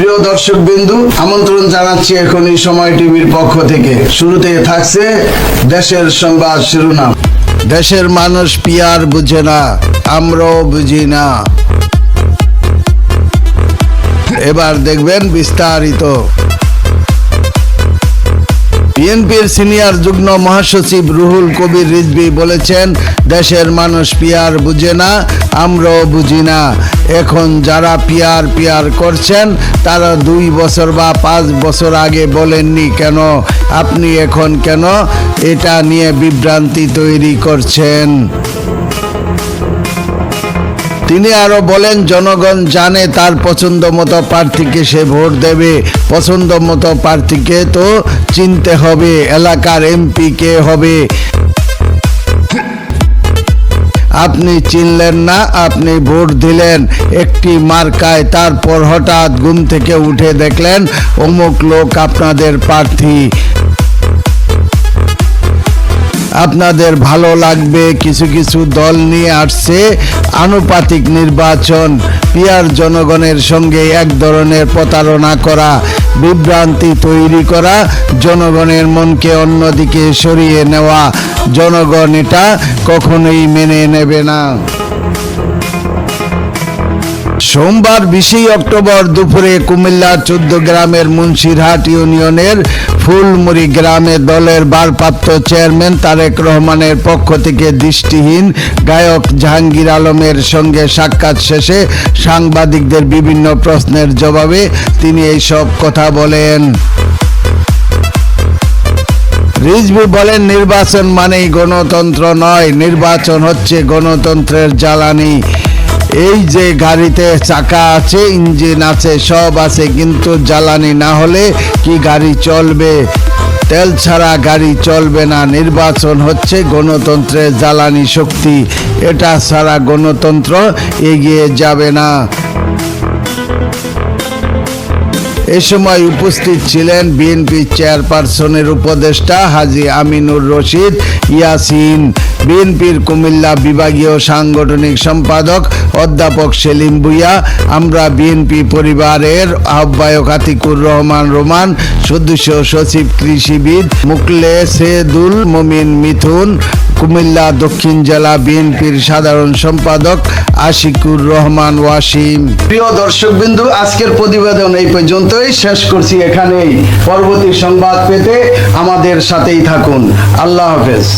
প্রিয় দর্শক বিন্দু আমন্ত্রণ জানাচ্ছি এখন এই সময় টিভির পক্ষ থেকে। শুরুতে থাকছে দেশের সংবাদ শিরোনাম। দেশের মানুষ পিয়ার বুঝে না, আমরাও বুঝি না। এবার দেখবেন বিস্তারিত। বিএনপির সিনিয়র যুগ্ম মহাসচিব রুহুল কবির রিজভী বলেছেন, দেশের মানুষ পিয়ার বুঝে না, আমরাও বুঝি না। এখন যারা পিয়ার পিয়ার করছেন, তারা দুই বছর বা পাঁচ বছর আগে বলেননি কেন? আপনি এখন কেন? এটা নিয়ে বিভ্রান্তি তৈরি করছেন। তিনি আরও বলেন, জনগণ জানে তার পছন্দ মতো প্রার্থীকে সে ভোট দেবে। পছন্দ মতো প্রার্থীকে তো চিনতে হবে, এলাকার এমপি কে হবে। আপনি চিনলেন না, আপনি ভোট দিলেন। একটি মার্কায় তারপর হঠাৎ ঘুম থেকে উঠে দেখলেন, অমুক লোক আপনাদের প্রার্থী। আপনাদের ভালো লাগবে, কিছু কিছু দল নিয়ে আসছে আনুপাতিক নির্বাচন। পিয়ার জনগণের সঙ্গে এক ধরনের প্রতারণা করা, বিভ্রান্তি তৈরি করা, জনগণের মনকে অন্যদিকে সরিয়ে নেওয়া। জনগণ এটা কখনোই মেনে নেবে না। সোমবার বিশে অক্টোবর দুপুরে কুমিল্লা চোদ্দ গ্রামের মুন্সিরহাট ইউনিয়নের ফুলমুড়ি গ্রামে দলের ভারপ্রাপ্ত চেয়ারম্যান তারেক রহমানের পক্ষ থেকে দৃষ্টিহীন গায়ক জাহাঙ্গীর আলমের সঙ্গে সাক্ষাৎ শেষে সাংবাদিকদের বিভিন্ন প্রশ্নের জবাবে তিনি এই সব কথা বলেন। রিজভি বলেন, নির্বাচন মানেই গণতন্ত্র নয়, নির্বাচন হচ্ছে গণতন্ত্রের জ্বালানি। এই যে গাড়িতে চাকা আছে, ইঞ্জিন আছে, সব আছে, কিন্তু জ্বালানি না হলে কি গাড়ি চলবে? তেল ছাড়া গাড়ি চলবে না। নির্বাচন হচ্ছে গণতন্ত্রের জ্বালানি শক্তি। এটা ছাড়া গণতন্ত্র এগিয়ে যাবে না। এ সময় উপস্থিত ছিলেন বিএনপি চেয়ারপারসনের উপদেষ্টা হাজি আমিনুর রশিদ ইয়াসিন। বিএনপির কুমিল্লা বিভাগীয় সাংগঠনিক সম্পাদক অধ্যাপক সেলিম ভুইয়া, আমরা বিএনপি পরিবারের আহ্বায়ক আতিকুর রহমান রোমান, সদস্য সচিব কৃষিবিদ মুকলে সেদুল মমিন মিথুন, কুমিল্লা দক্ষিণ জেলা বিএনপির সাধারণ সম্পাদক আশিকুর রহমান ওয়াসিম। প্রিয় দর্শক বিন্দু আজকের প্রতিবেদন এই পর্যন্তই। শেষ করছি এখানেই। পরবর্তী সংবাদ পেতে আমাদের সাথেই থাকুন। আল্লাহ হাফেজ।